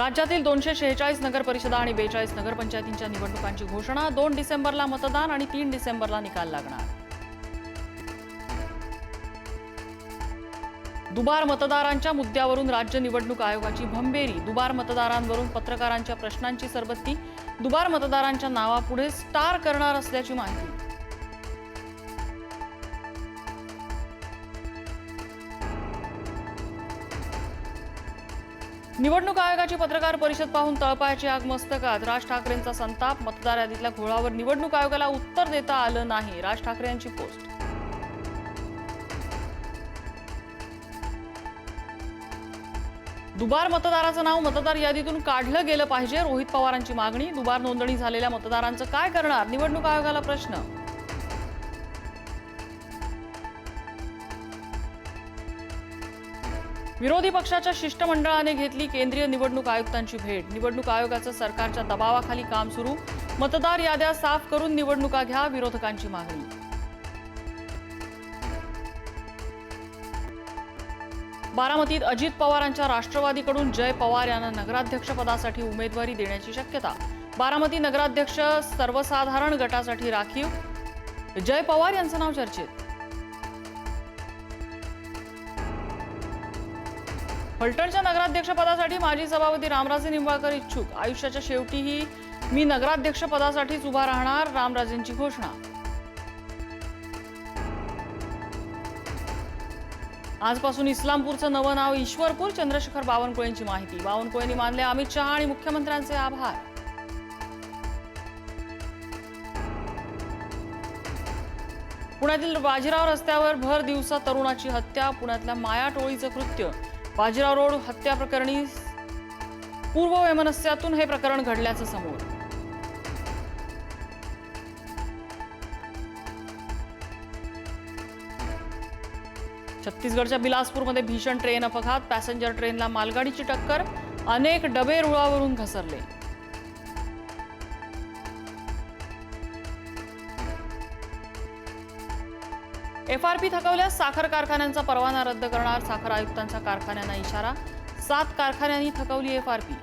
राज्यातील दोनशे शेहेचाळीस नगरपरिषदा आणि बेचाळीस नगरपंचायतींच्या निवडणुकांची घोषणा. दोन डिसेंबरला मतदान आणि तीन डिसेंबरला निकाल लागणार. दुबार मतदारांच्या मुद्द्यावरून राज्य निवडणूक आयोगाची भंबेरी. दुबार मतदारांवरून पत्रकारांच्या प्रश्नांची सरबत्ती. दुबार मतदारांच्या नावापुढे स्टार करणार असल्याची माहिती. निवडणूक आयोगाची पत्रकार परिषद पाहून तळपायाची आग मस्तकात. राज ठाकरेंचा संताप मतदार यादीतल्या घोळावर निवडणूक आयोगाला उत्तर देता आलं नाही राज ठाकरे यांची पोस्ट. दुबार मतदाराचं नाव मतदार यादीतून काढलं गेलं पाहिजे रोहित पवारांची मागणी. दुबार नोंदणी झालेल्या मतदारांचं काय करणार? निवडणूक आयोगाला प्रश्न विरोधी पक्षाच्या शिष्टमंडळाने घेतली केंद्रीय निवडणूक आयुक्तांची भेट. निवडणूक आयोगाचं सरकारच्या दबावाखाली काम सुरू. मतदार याद्या साफ करून निवडणुका घ्या विरोधकांची मागणी. बारामतीत अजित पवारांच्या राष्ट्रवादीकडून जय पवार यांना नगराध्यक्षपदासाठी उमेदवारी देण्याची शक्यता. बारामती नगराध्यक्ष सर्वसाधारण गटासाठी राखीव. जय पवार यांचं नाव चर्चेत. फलटणच्या नगराध्यक्षपदासाठी माजी सभापती रामराजे निंबाळकर इच्छुक. आयुष्याच्या शेवटीही मी नगराध्यक्षपदासाठीच उभा राहणार रामराजेंची घोषणा. आजपासून इस्लामपूरचं नवं नाव ईश्वरपूर चंद्रशेखर बावनकुळेंची माहिती. बावनकुळेंनी मानले अमित शहा आणि मुख्यमंत्र्यांचे आभार. पुण्यातील बाजीराव रस्त्यावर भर दिवसा तरुणाची हत्या पुण्यातल्या माया टोळीचं कृत्य. बाजीराव रोड हत्या प्रकरणी पूर्ववैमनस्यातून हे प्रकरण घडल्याचं समोर. छत्तीसगडच्या बिलासपूरमध्ये भीषण ट्रेन अपघात. पॅसेंजर ट्रेनला मालगाडीची टक्कर. अनेक डबे रुळावरून घसरले. एफ आर पी थकवल्यास साखर कारखान्यांचा परवाना रद्द करणार साखर आयुक्तांचा कारखान्यांना इशारा. सात कारखान्यांनी थकवली एफ आर पी